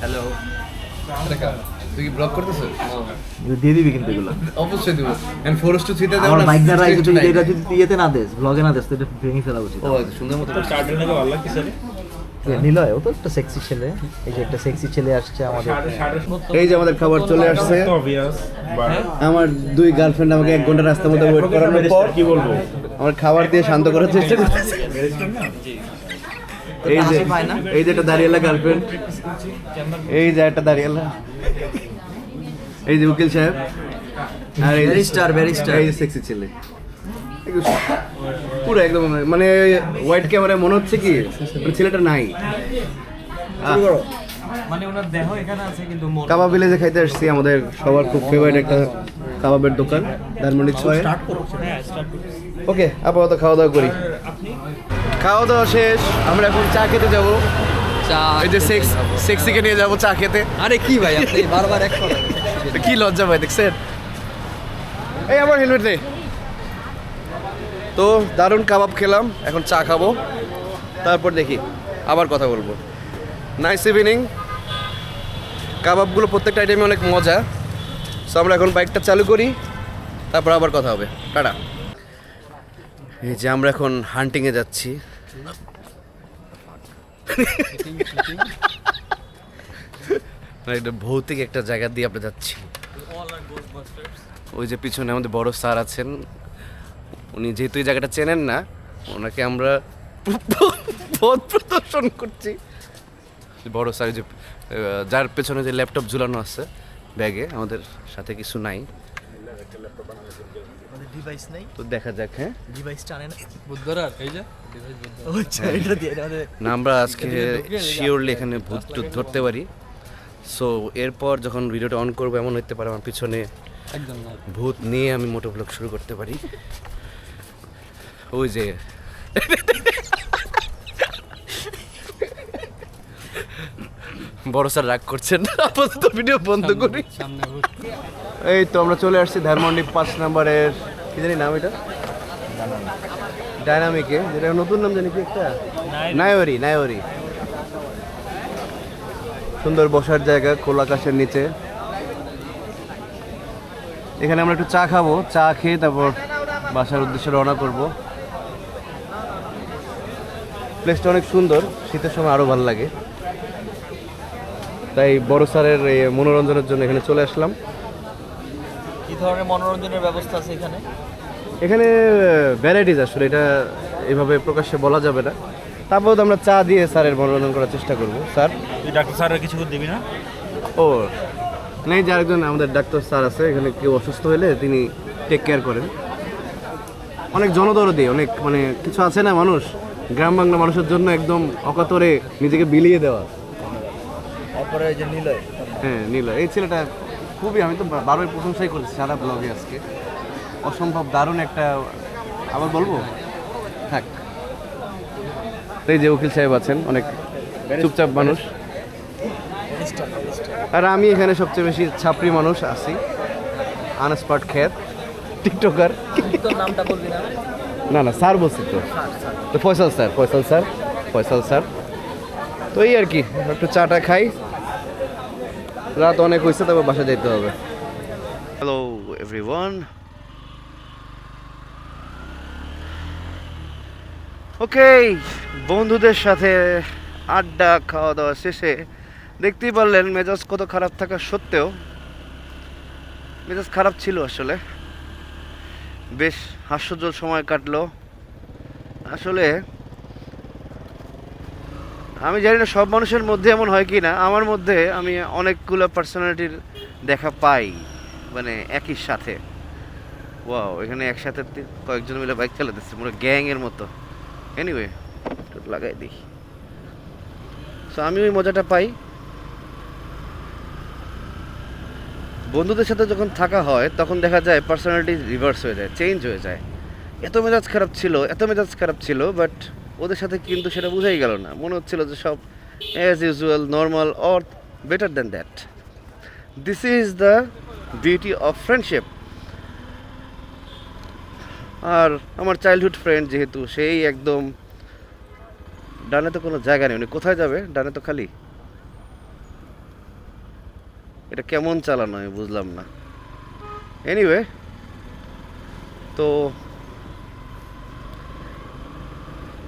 Hello. দেখা তুই কি ব্লগ করতেছিস? দিয়ে দিবি কিন্তু এগুলো। অবশ্যই দিব। এন্ড ফোর টু থ্রিতে আমার বাইক এটা যদি না দেস ব্লগে না দেস এটা ভেঙে ফেলা উচিত। ও সুন্দর মতো নিলয় ও তো একটা সেক্সি ছেলে। এই যে একটা সেক্সি ছেলে আসছে আমাদের। এই যে আমাদের খাবার চলে আসছে। আমার দুই গার্লফ্রেন্ড আমাকে এক ঘণ্টা রাস্তার মধ্যে ওয়েট করানোর পর কি বলব? আমার খাবার দিয়ে শান্ত করার চেষ্টা করতেছে। এই যে এই যে একটা দাঁড়িয়েলা গার্লফ্রেন্ড এই যে একটা দাঁড়িয়েলা এই যে উকিল সাহেব। আর এই Barrister, barrister. এই সেক্সি ছেলে। পুরো একদম মানে হোয়াইট ক্যামেরায় মনে হচ্ছে কি ছেলেটা নাই। মানে ওনার দেহ এখানে আছে কিন্তু কাবাব ভিলেজে খাইতে আসছি আমাদের সবার খুব ফেভারিট একটা কাবাবের দোকান ধানমন্ডি ছয় ওকে আপাতত খাওয়া দাওয়া করি। খাওয়া দাওয়া শেষ আমরা এখন চা খেতে যাব। চা এই যে সেক্স সেক্সিকে নিয়ে যাব চা খেতে। আরে কি ভাই আপনি বারবার এক কি লজ্জা ভাই দেখছেন? এই আমার হেলমেট দে তো দারুণ কাবাব খেলাম এখন চা খাব। তারপর দেখি আবার কথা বলব। নাইস ইভিনিং কাবাবগুলো প্রত্যেকটা আইটেমে অনেক মজা। সো আমরা এখন বাইকটা চালু করি তারপর আবার কথা হবে। টাটা। এই যে আমরা এখন হান্টিংয়ে যাচ্ছি। মানে একটা ভৌতিক একটা জায়গা দিয়ে আমরা যাচ্ছি। ওই যে পিছনে আমাদের বড় স্যার আছেন। উনি যেহেতু এই জায়গাটা চেনেন না, ওনাকে আমরা পথ প্রদর্শন করছি। বড় স্যার যে যার পেছনে যে ল্যাপটপ ঝুলানো আছে ব্যাগে আমাদের সাথে কিছু নাই। ডিভাইস নাই। তো দেখা যাক হ্যাঁ। ডিভাইস টানে না। বুদ্ধর আর এই যে আচ্ছা এটা দিয়ে আমাদের না আমরা আজকে শিওরলি এখানে ভূত টুত ধরতে পারি। সো এরপর যখন ভিডিওটা অন করব এমন হতে পারে আমার পিছনে একদম ভূত নিয়ে আমি মোটো ব্লগ শুরু করতে পারি। ওই যে। বড় স্যার রাগ করছেন আপাতত ভিডিও বন্ধ করি। এই তো আমরা চলে আসছি ধানমন্ডি পাঁচ নাম্বারের কি জানি নাম এটা? ডায়নামিকে যেটা নতুন নাম জানি কি একটা? নায়রি নায়রি সুন্দর বসার জায়গা, খোলা আকাশের নিচে। এখানে আমরা একটু চা খাব, চা খেয়ে তারপর বাসার উদ্দেশ্যে রওনা করব। প্লেসটা অনেক সুন্দর, শীতের সময় আরও ভালো লাগে। তাই বড় স্যারের মনোরঞ্জনের জন্য এখানে চলে আসলাম। কি ধরনের মনোরঞ্জনের ব্যবস্থা আছে এখানে? এখানে ভ্যারাইটিস আসলে এটা এভাবে প্রকাশ্যে বলা যাবে না। তারপর তো আমরা চা দিয়ে স্যারের মনোরঞ্জন করার চেষ্টা করব। স্যার? তুই ডাক্তার স্যারের কিছু করে দিবি না? ও নেই যে আরেকজন আমাদের ডাক্তার স্যার আছে এখানে কেউ অসুস্থ হলে তিনি টেক কেয়ার করেন। অনেক জনদরদি অনেক মানে কিছু আছে না মানুষ গ্রাম বাংলা মানুষের জন্য একদম অকাতরে নিজেকে বিলিয়ে দেওয়া। তারপরে যে নিলয়। হ্যাঁ নীল এই ছেলেটা খুবই, আমি তো বারবার প্রশংসাই করেছি সারা ব্লগে আজকে। অসম্ভব দারুণ একটা, আবার বলব? থাক। এই যে উকিল সাহেব আছেন, অনেক চুপচাপ মানুষ। আর আমি এখানে সবচেয়ে বেশি ছাপরি মানুষ আছি। আনস্পট খ্যাত টিকটকার। না না, স্যার বলছি তো। তো Faisal sir Faisal sir Faisal sir. তো এই আর কি, একটু চাটা খাই। রাত অনেক হয়েছে, তবে বাসা যেতে হবে। হ্যালো এভরিওয়ান ওকে বন্ধুদের সাথে আড্ডা খাওয়া দাওয়া শেষে দেখতেই পারলেন মেজাজ কত খারাপ থাকা সত্ত্বেও। মেজাজ খারাপ ছিল আসলে। বেশ হাস্যজ্জ্বল সময় কাটলো। আসলে আমি জানি না সব মানুষের মধ্যে এমন হয় কি না আমার মধ্যে আমি অনেকগুলো পার্সোনালিটির দেখা পাই মানে একই সাথে। ওয়াও এখানে একসাথে কয়েকজন মিলে বাইক চালাতেছে পুরো গ্যাংয়ের মতো। এনিওয়ে লাগাই দিই। সো আমি ওই মজাটা পাই। বন্ধুদের সাথে যখন থাকা হয়, তখন দেখা যায় পার্সোনালিটি রিভার্স হয়ে যায় চেঞ্জ হয়ে যায়। এত মেজাজ খারাপ ছিল, এত মেজাজ খারাপ ছিল বাট ওদের সাথে কিন্তু সেটা বোঝাই গেল না। মনে হচ্ছিল যে সব as usual normal or better than that this is the beauty of friendship আর আমার চাইল্ডহুড ফ্রেন্ড যেহেতু, সেই একদম ডানে তো কোনো জায়গা নেই। উনি কোথায় যাবে? ডানে তো খালি। এটা কেমন চালানো আমি বুঝলাম না। এনিওয়ে তো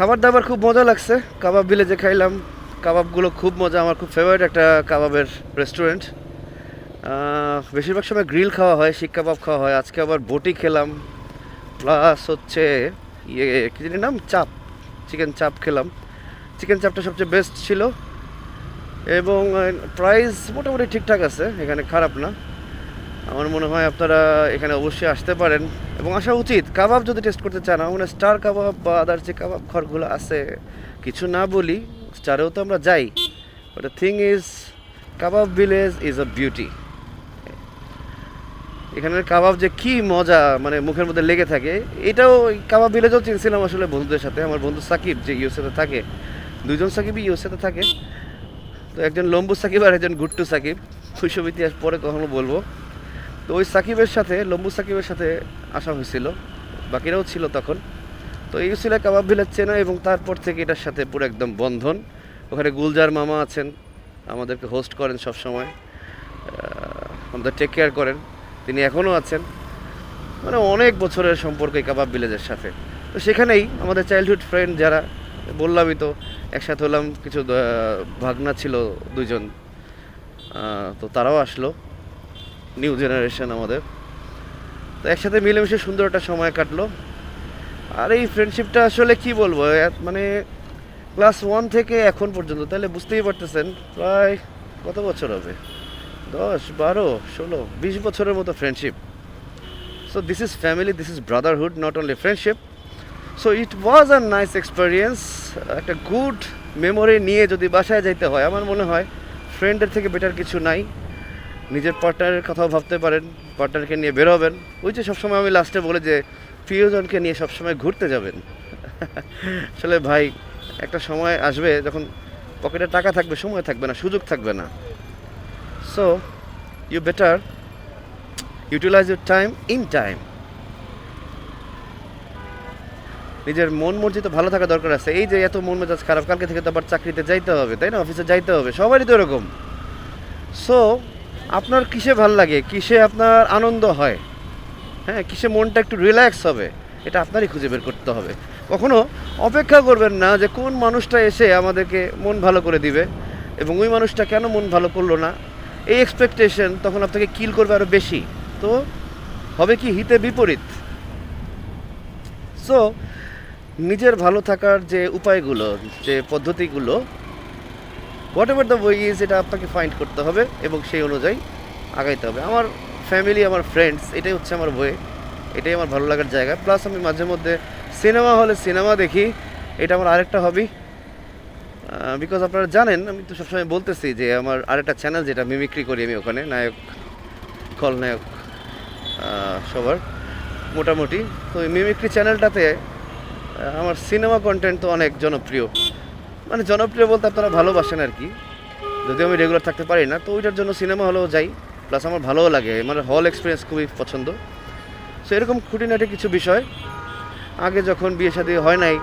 খাবার দাবার খুব মজা লাগছে। কাবাব ভিলেজে খাইলাম। কাবাবগুলো খুব মজা, আমার খুব ফেভারিট একটা কাবাবের রেস্টুরেন্ট বেশিরভাগ সময় গ্রিল খাওয়া হয়, শিক কাবাব খাওয়া হয়। আজকে আবার বটি খেলাম। প্লাস হচ্ছে ইয়ে কী জানি নাম? চাপ। চিকেন চাপ খেলাম। চিকেন চাপটা সবচেয়ে বেস্ট ছিল। এবং প্রাইস মোটামুটি ঠিকঠাক আছে। এখানে খারাপ না। আমার মনে হয় আপনারা এখানে অবশ্যই আসতে পারেন এবং আসা উচিত। কাবাব যদি টেস্ট করতে চান, আমার স্টার কাবাব বা আদার যে কাবাব ঘরগুলো আছে, কিছু না বলি স্টারেও তো আমরা যাই। But thing is Kebab Village is a beauty এখানের কাবাব যে কি মজা মানে মুখের মধ্যে লেগে থাকে, এটাও কাবাব ভিলেজও চিনছিলাম আসলে বন্ধুদের সাথে। আমার বন্ধু সাকিব যে ইউএসএতে থাকে, দুইজন সাকিবই ইউএসএতে থাকে। তো একজন লম্বু সাকিব আর একজন গুট্টু সাকিব। শৈশব ইতিহাস পরে কখনো বলব। তো ওই সাকিবের সাথে, লম্বু সাকিবের সাথে আসা হয়েছিল বাকিরাও ছিল তখন। তো এই ছিল কাবাব ভিলেজ চেনা এবং তারপর থেকে এটার সাথে পুরো একদম বন্ধন। ওখানে গুলজার মামা আছেন, আমাদেরকে হোস্ট করেন সব সময় আমাদের টেক কেয়ার করেন, তিনি এখনও আছেন। মানে অনেক বছরের সম্পর্ক এই কাবাব ভিলেজের সাথে। তো সেখানেই আমাদের চাইল্ডহুড ফ্রেন্ড যারা, বললামই তো, একসাথে হলাম, কিছু ভাগনা ছিল দুজন তো তারাও আসলো। নিউ জেনারেশন আমাদের। তো একসাথে মিলেমিশে সুন্দর একটা সময় কাটলো। আর এই ফ্রেন্ডশিপটা আসলে কি বলব মানে ক্লাস ওয়ান থেকে এখন পর্যন্ত, তাহলে বুঝতেই পারতেছেন, প্রায় কত বছর হবে? দশ, বারো, ষোলো, বিশ বছরের মতো friendship so this is family this is brotherhood not only friendship so it was a nice experience একটা গুড মেমোরি নিয়ে যদি বাসায় যাইতে হয়, আমার মনে হয় ফ্রেন্ডের থেকে বেটার কিছু নাই। নিজের পার্টনারের কথাও ভাবতে পারেন পার্টনারকে নিয়ে বেরোবেন। ওই যে সবসময় আমি লাস্টে বলে যে, প্রিয়জনকে নিয়ে সবসময় ঘুরতে যাবেন। আসলে ভাই, একটা সময় আসবে যখন পকেটে টাকা থাকবে, সময় থাকবে না, সুযোগ থাকবে না। So you better utilize your time in time নিজের মন মর্জিত ভালো থাকা দরকার আছে। এই যে এত মন মেজাজ খারাপ, কালকে থেকে তো আবার চাকরিতে যাইতে হবে, তাই না? অফিসে যাইতে হবে, সবারই তো এরকম। সো আপনার কিসে ভালো লাগে? কিসে আপনার আনন্দ হয়? হ্যাঁ কিসে মনটা একটু রিল্যাক্স হবে? এটা আপনারই খুঁজে বের করতে হবে। কখনো অপেক্ষা করবেন না যে কোন মানুষটা এসে আমাদেরকে মন ভালো করে দিবে এবং ওই মানুষটা কেন মন ভালো করল না? এই এক্সপেকটেশন তখন আপনাকে কিল করবে আরও বেশি। তো হবে কি হিতে বিপরীত? সো নিজের ভালো থাকার যে উপায়গুলো, যে পদ্ধতিগুলো whatever the way is এটা আপনাকে ফাইন্ড করতে হবে এবং সেই অনুযায়ী আগাইতে হবে। আমার ফ্যামিলি আমার ফ্রেন্ডস এটাই হচ্ছে আমার বই এটাই আমার ভালো লাগার জায়গা। প্লাস আমি মাঝে মধ্যে সিনেমা হলে সিনেমা দেখি, এটা আমার আরেকটা হবি বিকজ আপনারা জানেন, আমি তো সবসময় বলতেছি যে আমার আরেকটা চ্যানেল যেটা মিমিক্রি করি আমি ওখানে, নায়ক, খলনায়ক সবার, মোটামুটি। তো এই মিমিক্রি চ্যানেলটাতে আমার সিনেমা কন্টেন্ট তো অনেক জনপ্রিয়। মানে জনপ্রিয় বলতে আপনারা ভালোবাসেন আর কি। যদিও আমি রেগুলার থাকতে পারি না, তো ওইটার জন্য সিনেমা হলেও যাই। প্লাস আমার ভালোও লাগে মানে হল এক্সপিরিয়েন্স খুবই পছন্দ। সো এরকম খুঁটিনাটি কিছু বিষয়। আগে যখন বিয়ে শাদী হয় নাই,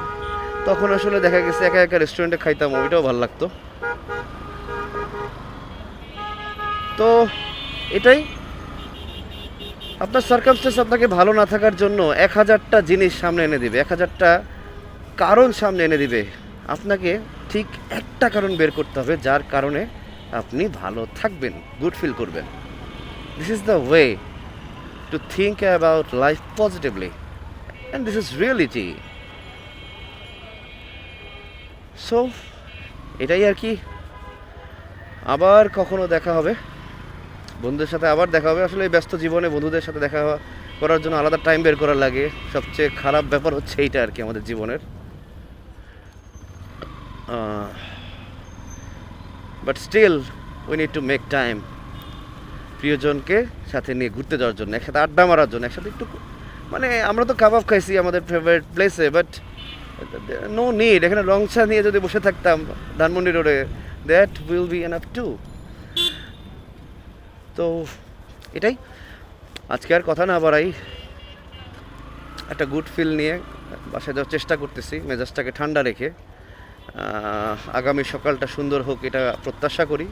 তখন আসলে দেখা গেছে একা একা রেস্টুরেন্টে খাইতাম, ওইটাও ভালো লাগতো। তো এটাই। আপনার সার্কামস্টেন্স আপনাকে ভালো না থাকার জন্য এক হাজারটা জিনিস সামনে এনে দিবে, এক হাজারটা কারণ সামনে এনে দিবে। আপনাকে ঠিক একটা কারণ বের করতে হবে, যার কারণে আপনি ভালো থাকবেন গুড ফিল করবেন। This is the way to think about life positively and this is reality so এটাই আর কি। আবার কখনো দেখা হবে। বন্ধুদের সাথে আবার দেখা হবে। আসলে এই ব্যস্ত জীবনে বন্ধুদের সাথে দেখা করার জন্য আলাদা টাইম বের করা লাগে। সবচেয়ে খারাপ ব্যাপার হচ্ছে এইটা আর কি আমাদের জীবনের। But still we need to make time প্রিয়জনকে সাথে নিয়ে ঘুরতে যাওয়ার জন্য, একসাথে আড্ডা মারার জন্য, একসাথে একটু মানে আমরা তো কাবাব খাইছি আমাদের ফেভারিট প্লেসে বাট নো নিড এখানে লং চা নিয়ে যদি বসে থাকতাম, ধানমন্ডি রোডে that will be enough to তো এটাই। আজকে আর কথা না বাড়াই। একটা গুড ফিল নিয়ে বাসায় যাওয়ার চেষ্টা করতেছি, মেজাজটাকে ঠান্ডা রেখে। আগামী সকালটা সুন্দর হোক এটা প্রত্যাশা করি।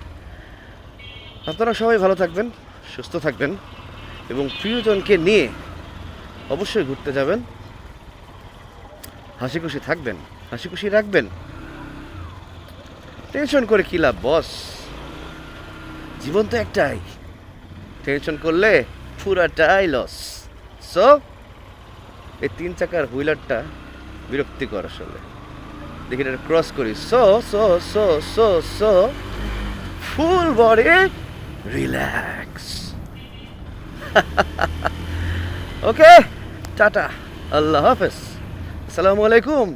আপনারা সবাই ভালো থাকবেন, সুস্থ থাকবেন এবং প্রিয়জনকে নিয়ে অবশ্যই ঘুরতে যাবেন। হাসি খুশি থাকবেন, হাসি খুশি রাখবেন। টেনশন করে কী লাভ বস জীবন তো একটাই। টেনশন করলে পুরাটাই লস সো এই তিন চাকার হুইলারটা বিরক্তিকর আসলে। দেখি এটা ক্রস করি। So so so so so full body relax okay ta-ta আল্লাহ হাফেজ আসসালামু আলাইকুম